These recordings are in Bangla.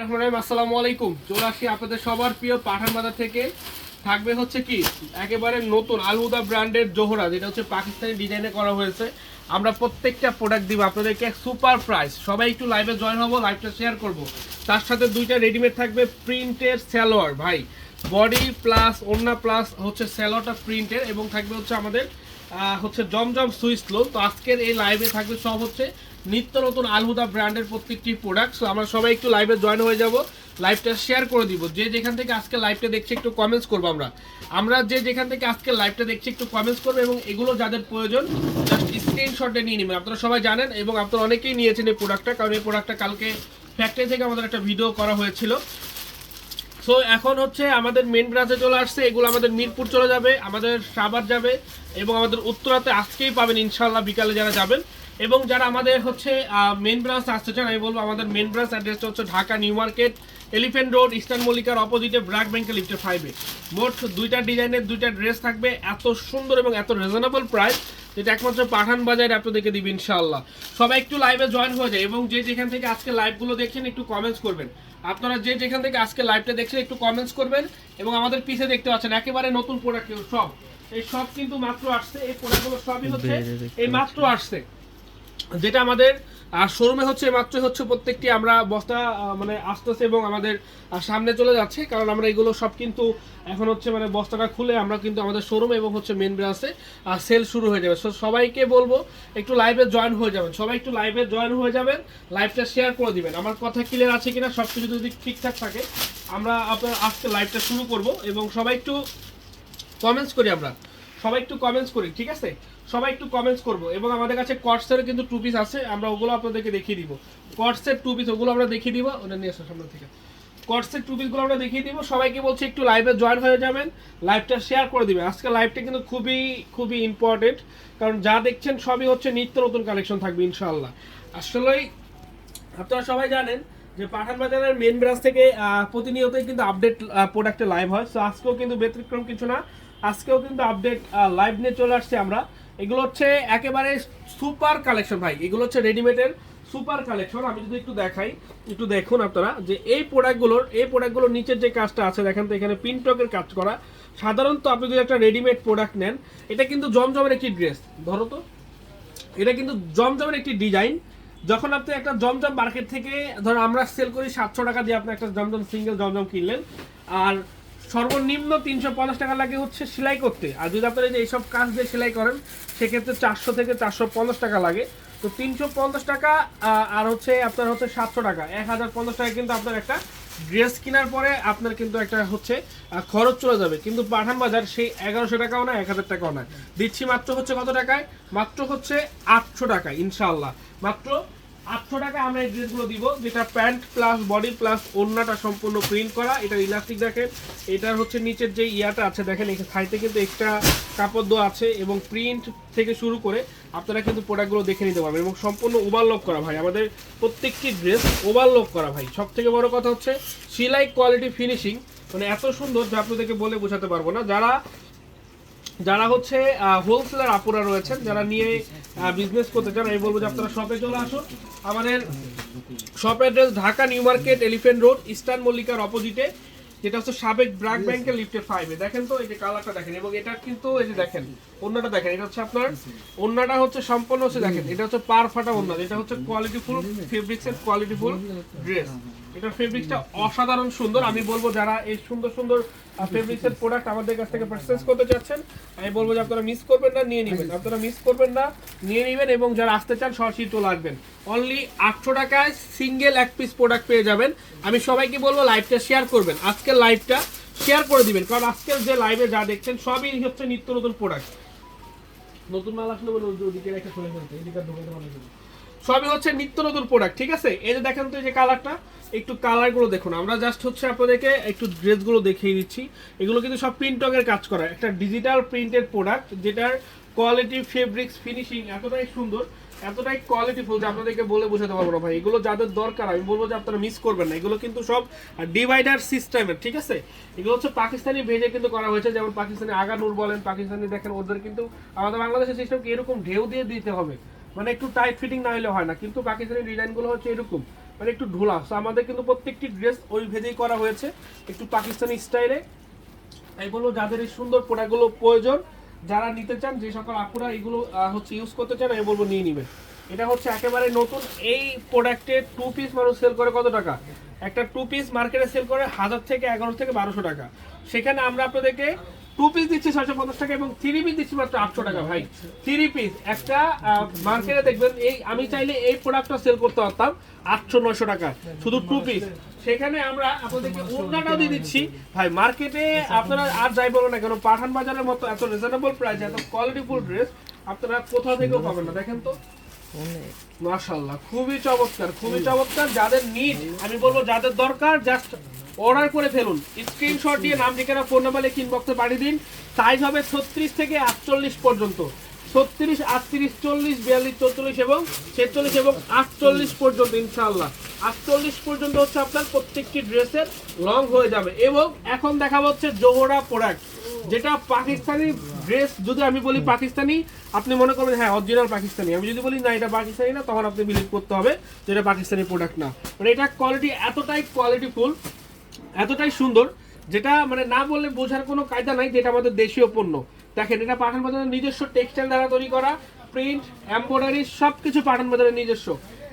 আসসালামু আলাইকুম। চলে আসি আপনাদের সবার প্রিয় পাঠান বাজার থেকে। থাকবে হচ্ছে কি, একেবারে নতুন আলহুদা ব্র্যান্ডের জোহরা, যেটা হচ্ছে পাকিস্তানি ডিজাইনে করা হয়েছে। আমরা প্রত্যেকটা প্রোডাক্ট দিব আপনাদেরকে সুপার প্রাইস সবাই একটু লাইভে জয়েন হব লাইভটা শেয়ার করব। তার সাথে দুইটা রেডিমেড থাকবে প্রিন্টের স্যালোয়ার ভাই। বডি প্লাস ওন্না প্লাস হচ্ছে স্যালোয়ারটা প্রিন্টের এবং থাকবে হচ্ছে আমাদের হচ্ছে জমজম সুইস লো তো আজকের এই লাইভে থাকবে সব হচ্ছে নিত্য নতুন আলহুদা ব্র্যান্ডের প্রত্যেকটি প্রোডাক্ট আমরা সবাই একটু লাইভে জয়েন হয়ে যাব। লাইভটা শেয়ার করে দিব। যে যেখান থেকে আজকে লাইভটা দেখছি, একটু কমেন্টস করব আমরা। আমরা যে যেখান থেকে আজকে লাইভটা দেখছি, একটু কমেন্টস করব এবং এগুলো যাদের প্রয়োজন জাস্ট স্ক্রিনশটে নিয়ে নেবেন। আপনারা সবাই জানেন এবং আপনারা অনেকেই নিয়েছেন এই প্রোডাক্টটা কারণ এই প্রোডাক্টটা কালকে ফ্যাক্টরি থেকে আমাদের একটা ভিডিও করা হয়েছিল। সো এখন হচ্ছে আমাদের মেন ব্রাঞ্চে চলে আসছে, এগুলো আমাদের মিরপুর চলে যাবে, আমাদের সাভার যাবে, এবং আমাদের উত্তরাতে আজকেই পাবেন ইনশাল্লাহ বিকালে যারা যাবেন। এবং যারা আমাদের হচ্ছে মেন ব্রাঞ্চ আসতে চান, আমি বলব আমাদের মেন ব্রাঞ্চ অ্যাড্রেসটা হচ্ছে Dhaka new market elephant road eastern মল্লিকার অপোজিটে ব্র্যাক ব্যাংকে লিফটে ফাইভে মোট দুইটা ডিজাইনের দুইটা ড্রেস থাকবে, এত সুন্দর এবং এত রিজনেবল প্রাইস যেটা একমাত্র পাঠান বাজারে আপনাদেরকে দিবে ইনশাল্লাহ সবাই একটু লাইভে জয়েন হয়ে যায় এবং যে যেখান থেকে আজকে লাইভগুলো দেখছেন একটু কমেন্টস করবেন। আপনারা যে যেখান থেকে আজকে লাইভটা দেখছেন একটু কমেন্টস করবেন এবং আমাদের পিছে দেখতে পাচ্ছেন একেবারে নতুন প্রোডাক্ট সব। এই সব কিন্তু মাত্র আসছে এই প্রোডাক্টগুলো সবই হচ্ছে এই মাত্র আসছে। যেটা আমাদের, আর শোরুমে হচ্ছে মাত্র হচ্ছে প্রত্যেকটি আমরা বস্তা মানে আসতেছে এবং আমাদের সামনে চলে যাচ্ছে, কারণ আমরা এগুলো সব কিন্তু এখন হচ্ছে মানে বস্তাটা খুলে আমরা কিন্তু আমাদের শোরুমে এবং হচ্ছে মেন ব্রাঞ্চে সেল শুরু হয়ে যাবে। সো সবাইকে বলব, একটু লাইভে জয়েন হয়ে যাবেন। সবাই একটু লাইভে জয়েন হয়ে যাবেন লাইভটা শেয়ার করে দিবেন। আমার কথা ক্লিয়ার আছে কিনা সব কিছু যদি ঠিকঠাক থাকে, আমরা আপনার আজকে লাইভটা শুরু করব এবং সবাই একটু কমেন্টস করি আমরা। সবাই একটু কমেন্টস করি, ঠিক আছে? সবাই একটু কমেন্টস করব। এবং আমাদের কাছে কটসের কিন্তু টু পিস আছে, আমরা ওগুলো আপনাদেরকে দেখিয়ে দিব। কটসের টু পিস ওগুলো আমরা দেখিয়ে দিব। ওটা নিয়ে আসো সামনে থেকে। কটসের টু পিসগুলো আমরা দেখিয়ে দিব। সবাইকে বলছি একটু লাইভে জয়েন হয়ে যাবেন। লাইভটা শেয়ার করে দিবেন। আজকে লাইভটা কিন্তু খুবই খুবই ইম্পর্টেন্ট কারণ যা দেখছেন সবই হচ্ছে নিত্য নতুন কালেকশন থাকবে ইনশাল্লাহ আসলেই আপনারা সবাই জানেন যে পাঠান বাজারের মেন ব্রাঞ্চ থেকে প্রতিনিয়তই কিন্তু আপডেট প্রোডাক্টে লাইভ হয়। সো আজকেও কিন্তু ব্যতিক্রম কিছু না। আজকেও কিন্তু আপডেট লাইভ নিয়ে চলে আসছে আমরা। এগুলো হচ্ছে একেবারে সুপার কালেকশন ভাই, এগুলো হচ্ছে রেডিমেডের সুপার কালেকশন। আমি যদি একটু দেখাই, একটু দেখুন আপনারা, যে এই প্রোডাক্টগুলোর এই প্রোডাক্টগুলোর নিচের যে কাজটা আছে, দেখেন তো এখানে পিনটকের কাজ করা। সাধারণত আপনি যদি একটা রেডিমেড প্রোডাক্ট নেন, এটা কিন্তু জমজমের একটি ড্রেস, ধরো তো। এটা কিন্তু জমজমের একটি ডিজাইন। যখন আপনি একটা জমজম মার্কেট থেকে, ধরো আমরা সেল করি সাতশো টাকা দিয়ে আপনি একটা জমজম সিঙ্গেল জমজম কিনলেন, আর সর্বনিম্ন তিনশো পঞ্চাশ টাকা লাগে হচ্ছে সেলাই করতে। আর যদি আপনারা যে এইসব কাজ দিয়ে সেলাই করেন, সেক্ষেত্রে চারশো থেকে চারশো পঞ্চাশ টাকা লাগে। তো তিনশো পঞ্চাশ টাকা আর হচ্ছে আপনার হচ্ছে সাতশো টাকা। এক হাজার পঞ্চাশ টাকা কিন্তু আপনার একটা ড্রেস কেনার পরে আপনার কিন্তু একটা হচ্ছে খরচ চলে যাবে। কিন্তু পাঠান বাজার সেই এগারোশো টাকাও না, এক হাজার টাকাও না। দিচ্ছি মাত্র হচ্ছে কত টাকায়? মাত্র হচ্ছে আটশো টাকা ইনশাল্লাহ মাত্র আটশো টাকা আমরা এই ড্রেসগুলো দিব, যেটা প্যান্ট প্লাস বডি প্লাস ওড়নাটা সম্পূর্ণ প্রিন্ট করা। এটা ইলাস্টিক দেখেন। এটার হচ্ছে নিচের যে ইয়াটা আছে, দেখেন, এখানে সাইডে কিন্তু এক্সট্রা কাপড় দেওয়া আছে এবং প্রিন্ট থেকে শুরু করে আপনারা কিন্তু প্রোডাক্টগুলো দেখে নিতে পারবেন এবং সম্পূর্ণ ওভারলক করা ভাই। আমাদের প্রত্যেকটি ড্রেস ওভারলক করা ভাই। সব থেকে বড় কথা হচ্ছে, সেলাই কোয়ালিটি ফিনিশিং মানে এত সুন্দর যে আপনাদেরকে বলে বোঝাতে পারব না। যারা যারা হচ্ছে হোলসেলার আপুরা রয়েছেন যারা নিয়ে বিজনেস করতে চান আমি বলব যে আপনারা শপে চলে আসুন। আমাদের shop address Dhaka new market elephant road eastern মল্লিকার অপোজিটে যেটা হচ্ছে সাবেক ব্র্যাক ব্যাংকের লিফটের ফাইভে দেখেন তো এই যে কালারটা দেখেন এবং এটা কিন্তু এই যে দেখেন অন্যটা দেখেন এটা হচ্ছে আপনার অন্যটা হচ্ছে সম্পূর্ণ হচ্ছে দেখেন এটা হচ্ছে পার ফাটা অন্য এটা হচ্ছে কোয়ালিটি ফুল ফেব্রিক্স এর কোয়ালিটি ফুল ড্রেস এটার ফেব্রিক্সটা অসাধারণ সুন্দর। আমি বলব যারা এই সুন্দর সুন্দর ফেব্রিক্স এর প্রোডাক্ট আমাদের কাছ থেকে পারচেজ করতে চাচ্ছেন, আমি বলব যে আপনারা মিস করবেন না, নিয়ে নেবেন। আপনারা মিস করবেন না, নিয়ে নেবেন এবং যারা আসতে চান, সরাসরি চলে আসবেন। অনলি আটশো টাকায় সিঙ্গেল এক পিস প্রোডাক্ট পেয়ে যাবেন। আমি সবাইকে বলব লাইভটা শেয়ার করবেন। আজকের লাইভটা শেয়ার করে দিবেন। কারণ আজকের যে লাইভে যা দেখছেন, সবই হচ্ছে নিত্য নতুন প্রোডাক্ট নতুন মাল আসলে বলে ওদিকে রেখে চলে ফেলতে এদিকে পারবে না। সবই হচ্ছে নিত্য নতুন প্রোডাক্ট ঠিক আছে? এই যে দেখেন তো এই যে কালারটা একটু কালারগুলো দেখুন। আমরা জাস্ট হচ্ছে আপনাদেরকে একটু ড্রেসগুলো দেখিয়ে দিচ্ছি। এগুলো কিন্তু সব প্রিন্টকের কাজ করা। একটা ডিজিটাল প্রিন্টেড প্রোডাক্ট যেটার কোয়ালিটি ফেব্রিক্স ফিনিশিং এতটাই সুন্দর, এতটাই কোয়ালিটিফুল যে আপনাদেরকে বলে বোঝাতে পারব না ভাই। এগুলো যাদের দরকার, আমি বলব যে আপনারা মিস করবেন না। এগুলো কিন্তু সব ডিভাইডার সিস্টেমের ঠিক আছে? এগুলো হচ্ছে পাকিস্তানি ভেজে কিন্তু করা হয়েছে। যেমন পাকিস্তানি আগানুর বলেন, পাকিস্তানি দেখেন, ওদের কিন্তু আমাদের বাংলাদেশের সিস্টেমকে এরকম ঢেউ দিয়ে দিতে হবে। মানে একটু টাইট ফিটিং না হলে হয় না কিন্তু বাকি পাকিস্তানি ডিজাইনগুলো হচ্ছে এরকম। মানে একটু ঢোলা। So, আমাদের কিন্তু প্রত্যেকটি ড্রেস ওই ভেজেই করা হয়েছে একটু পাকিস্তানি স্টাইলে এগুলো যাদের এই সুন্দর প্রোডাক্টগুলো প্রয়োজন যারা নিতে চান যে সকল আপুরা এগুলো হচ্ছে ইউজ করতে চান আমি বলব নিয়ে নেবেন। এটা হচ্ছে একেবারে নতুন এই প্রোডাক্টে টু পিস মানুষ সেল করে কত টাকা? একটা টু পিস মার্কেটে সেল করে হাজার থেকে এগারো থেকে বারোশো টাকা। সেখানে আমরা আপনাদেরকে টু পিস দিচ্ছি ছয়শো পঞ্চাশ টাকা এবং থ্রি পিস দিচ্ছি মাত্র আটশো টাকা, ভাই। থ্রি পিস একটা মার্কেটে দেখবেন, এই, আমি চাইলে এই প্রোডাক্টটা সেল করতে পারতাম আটশো, নয়শো টাকা শুধু টু পিস সেখানে আমরা আপনাদেরকে ওড়নাটাও দিয়ে দিচ্ছি। ভাই মার্কেটে আপনারা আর যাই বলো না কেন, পাঠান বাজারের মতো এত রিজনেবল প্রাইস এত কোয়ালিটিফুল ড্রেস আপনারা কোথাও থেকেও পাবেন না। দেখেন তো। মাশাল্লাহ খুবই চমৎকার খুবই চমৎকার। যাদের নিড আমি বলব যাদের দরকার জাস্ট অর্ডার করে ফেলুন। স্ক্রিনশট দিয়ে নাম ঠিকানা ফোন নাম্বার লিখে ইনবক্সে পাঠিয়ে দিন। সাইজ হবে ছত্রিশ থেকে আটচল্লিশ পর্যন্ত। ছত্রিশ, আটত্রিশ, চল্লিশ, বিয়াল্লিশ, চৌচল্লিশ এবং ছেচল্লিশ এবং আটচল্লিশ পর্যন্ত ইনশাল্লাহ আটচল্লিশ পর্যন্ত হচ্ছে আপনার প্রত্যেকটি ড্রেসের লং হয়ে যাবে এবং এখন দেখা হচ্ছে জোহরা প্রোডাক্ট যেটা পাকিস্তানি ড্রেস যদি আমি বলি পাকিস্তানি, আপনি মনে করবেন হ্যাঁ অরিজিনাল পাকিস্তানি। আমি যদি বলি, না, এটা পাকিস্তানি না, তখন আপনি বিলিভ করতে হবে যে এটা পাকিস্তানি প্রোডাক্ট না। মানে এটা কোয়ালিটি এতটাই কোয়ালিটিফুল এতটাই সুন্দর যেটা মানে না বললে বোঝার কোনো কায়দা নাই যেটা আমাদের দেশীয় পণ্য। দেখেন, এটা পাঠান বাজারের নিজস্ব টেক্সটাইল দ্বারা তৈরি করা প্রিন্ট এমব্রয়ডারি সব কিছু পাঠান বাজারের নিজস্ব।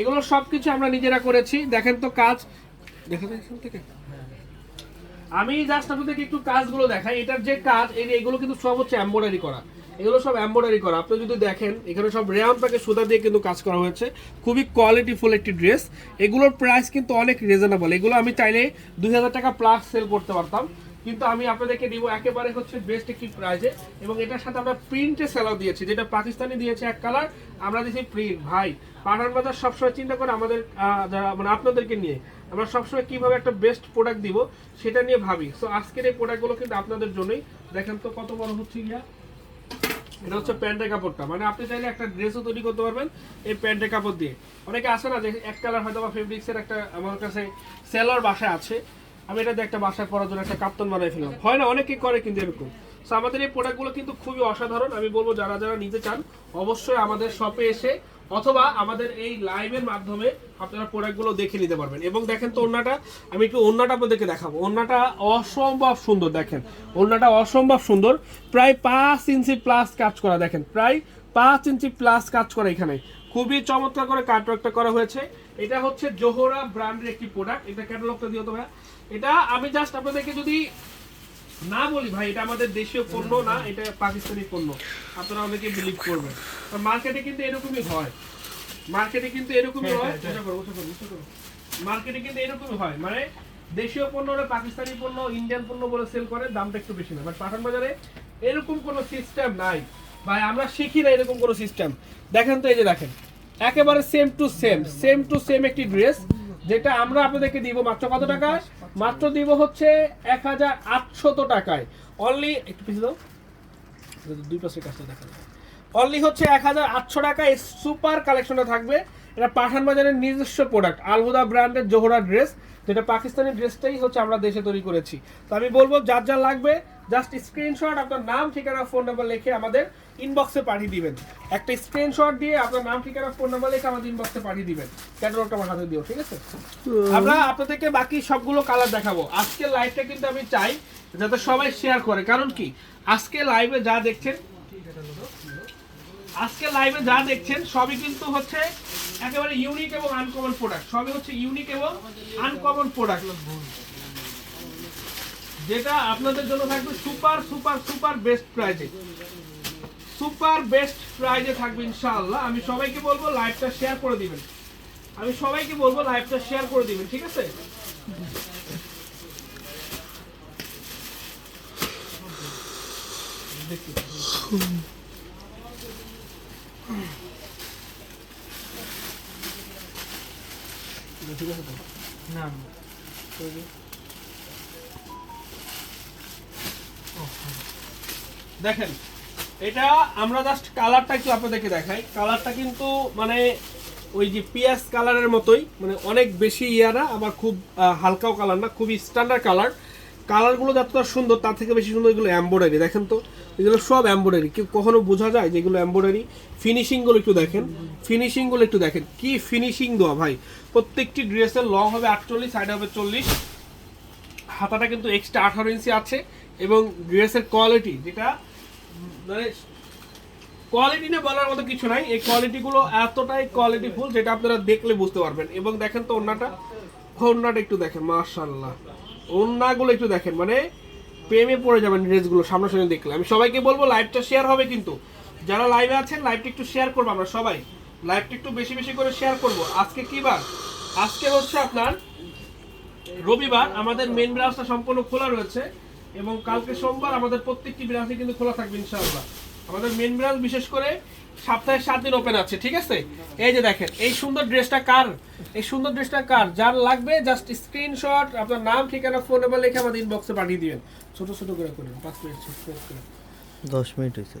এগুলো সব কিছু আমরা নিজেরা করেছি। দেখেন তো কাজ। দেখা থেকে? আমি জাস্ট আপনাদেরকে একটু কাজগুলো দেখাই। এটার যে কাজ এগুলো কিন্তু সব হচ্ছে এমব্রয়ডারি করা। এগুলো সব এমব্রয়ডারি করা। আপনি যদি দেখেন, এখানে সব রেয়ান প্যাকে সুতা দিয়ে কিন্তু কাজ করা হয়েছে। খুবই কোয়ালিটিফুল একটি ড্রেস এগুলোর প্রাইস কিন্তু অনেক রিজনেবল এগুলো আমি চাইলে দুই হাজার টাকা প্লাস সেল করতে পারতাম। কিন্তু আমি আপনাদেরকে দিব একেবারে হচ্ছে বেস্ট একটি প্রাইজে এবং এটার সাথে আমরা প্রিন্টে সেলাও দিয়েছি। যেটা পাকিস্তানি দিয়েছে এক কালার আমরা দিয়েছি প্রিন্ট ভাই, পাঠান বাজার সবসময় চিন্তা করে আমাদের যারা মানে আপনাদেরকে নিয়ে। আমরা সবসময় কীভাবে একটা বেস্ট প্রোডাক্ট দিব, সেটা নিয়ে ভাবি। সো আজকের এই প্রোডাক্টগুলো কিন্তু আপনাদের জন্যই। দেখেন তো কত বড় হচ্ছে গিয়া এটা হচ্ছে প্যান্টের কাপড়টা। মানে আপনি চাইলে একটা ড্রেসও তৈরি করতে পারবেন এই প্যান্টের কাপড় দিয়ে। অনেকে আসে না যে এক কালার হয়তো বা ফেব্রিক্সের একটা আমার কাছে সেলার বাসায় আছে। আমি এটা একটা বাসায় পরার জন্য একটা কাপ্তন বানাই ফেলাম হয় না, অনেকে করে কিন্তু এরকম। সো আমাদের এই প্রোডাক্টগুলো কিন্তু খুবই অসাধারণ। আমি বলব, যারা যারা নিতে চান, অবশ্যই আমাদের শপে এসে অথবা আমাদের এই লাইভের মাধ্যমে আপনারা প্রোডাক্টগুলো দেখে নিতে পারবেন। এবং দেখেন তো ওন্নাটা আমি একটু ওন্নাটা আপনাদেরকে দেখাবো। ওন্নাটা অসম্ভব সুন্দর, দেখেন। ওন্নাটা অসম্ভব সুন্দর। প্রায় পাঁচ ইঞ্চি প্লাস কাজ করা, দেখেন। প্রায় পাঁচ ইঞ্চি প্লাস কাজ করা এখানে। খুবই চমৎকার করে কাটওয়ার্কটা করা হয়েছে। এটা হচ্ছে জোহরা ব্র্যান্ডের একটি প্রোডাক্ট এটা ক্যাটালগটা দিও তো ভাইয়া। এটা আমি জাস্ট আপনাদেরকে যদি না বলি ভাই এটা আমাদের দেশীয় পণ্য না এটা পাকিস্তানি পণ্য। আপনারা অনেকে বিলিভ করবেন। মার্কেটে কিন্তু এরকমই হয়। মার্কেটে কিন্তু এরকমই হয় উঠে করো, উঠে করো, উঠে করো। মার্কেটে কিন্তু এরকমই হয়। মানে দেশীয় পণ্য পাকিস্তানি পণ্য ইন্ডিয়ান পণ্য বলে সেল করে দামটা একটু বেশি না বাট পাঠান বাজারে এরকম কোনো সিস্টেম নাই। ভাই আমরা শিখি না এরকম কোনো সিস্টেম দেখেন তো এই যে দেখেন একেবারে same to same same to same একটি ড্রেস যেটা আমরা আপনাদেরকে দিব মাত্র কত টাকা? মাত্র দিব হচ্ছে এক হাজার আটশত টাকায়। অনলি একটু পিছিয়ে দাও। দুই পাশের কাজটা দেখা অনলি হচ্ছে এক হাজার আটশো টাকায় সুপার কালেকশনটা থাকবে। এটা পাঠান বাজারের নিজস্ব প্রোডাক্ট আলহুদা ব্র্যান্ডের জোহরা ড্রেস যেটা পাকিস্তানি ড্রেসটাই হচ্ছে আমরা দেশে তৈরি করেছি। তো আমি বলব যার যা লাগবে জাস্ট স্ক্রিনশট আপনার নাম ঠিকানা ফোন নাম্বার লিখে আমাদের ইনবক্সে পাঠিয়ে দিবেন। একটা স্ক্রিনশট দিয়ে আপনার নাম ঠিকানা ফোন নাম্বার লিখে আমাদের ইনবক্সে পাঠিয়ে দিবেন। ক্যাটালগটা আমার হাতে দিও ঠিক আছে? আমরা আপনাদেরকে বাকি সবগুলো কালার দেখাবো। আজকে লাইভটা কিন্তু আমি চাই যাতে সবাই শেয়ার করে। কারণ কি? আজকে লাইভে যা দেখছেন আজকে লাইভে যা দেখছেন, সবই কিন্তু হচ্ছে একেবারে ইউনিক এবং আনকমন প্রোডাক্ট সবই হচ্ছে ইউনিক এবং আনকমন প্রোডাক্ট যেটা আপনাদের জন্য থাকবে সুপার সুপার সুপার বেস্ট প্রাইজে সুপার বেস্ট প্রাইজে থাকবে, ইনশাআল্লাহ। আমি সবাইকে বলব লাইভটা শেয়ার করে দিবেন। আমি সবাইকে বলব লাইভটা শেয়ার করে দিবেন, ঠিক আছে? দেখি। ঠিক আছে তো? না দেখেন, এটা আমরা জাস্ট কালারটা একটু আপনাদেরকে দেখাই। কালারটা কিন্তু মানে ওই যে পিয়াজ কালারের মতোই মানে অনেক বেশি ইয়া না আবার খুব হালকাও কালার না, খুবই স্ট্যান্ডার্ড কালার কালারগুলো যতটা সুন্দর, তার থেকে বেশি সুন্দর এগুলো এম্ব্রয়ডারি দেখেন তো। এগুলো সব এম্ব্রয়ডারি কেউ কখনো বোঝা যায় যে এগুলো এম্ব্রয়ডারি ফিনিশিংগুলো একটু দেখেন। ফিনিশিংগুলো একটু দেখেন। কি ফিনিশিং দেওয়া ভাই? প্রত্যেকটি ড্রেসের লং হবে আটচল্লিশ সাইড হবে চল্লিশ। হাতাটা কিন্তু এক্সট্রা আঠারো ইঞ্চি আছে এবং ড্রেসের কোয়ালিটি যেটা মানে কোয়ালিটি না বলার মতো কিছু নাই। এই কোয়ালিটিগুলো এতটাই কোয়ালিটিফুল যেটা আপনারা দেখলে বুঝতে পারবেন। এবং দেখেন তো ওন্নাটা ওন্নাটা একটু দেখেন মাশাল্লাহ ওন্নাগুলো একটু দেখেন মানে প্রেমে পড়ে যাবেন ড্রেসগুলো সামনাসামনি দেখলে। আমি সবাইকে বলব লাইভটা শেয়ার হবে কিন্তু। যারা লাইভে আছেন লাইভটা একটু শেয়ার করব আমরা সবাই। লাইভটা একটু বেশি বেশি করে শেয়ার করব। আজকে কি বার? আজকে হচ্ছে আপনার রবিবার, আমাদের মেন ব্রাঞ্চটা সম্পূর্ণ খোলা রয়েছে এবং কালকে সোমবার আমাদের প্রত্যেকটি ব্রাঞ্চে কিন্তু খোলা থাকবে, ইনশাআল্লাহ। আমাদের মেন ব্রাঞ্চ বিশেষ করে সপ্তাহে সাত দিন ওপেন আছে ঠিক আছে? এই যে দেখেন এই সুন্দর ড্রেসটা কার? এই সুন্দর ড্রেসটা কার? যার লাগবে জাস্ট স্ক্রিনশট আপনার নাম ঠিকানা ফোন নাম্বার লিখে আমাদের ইনবক্সে পাঠিয়ে দিবেন। ছোট ছোট করে করুন পাঁচ মিনিট ছোট করে দশ মিনিট হয়েছে।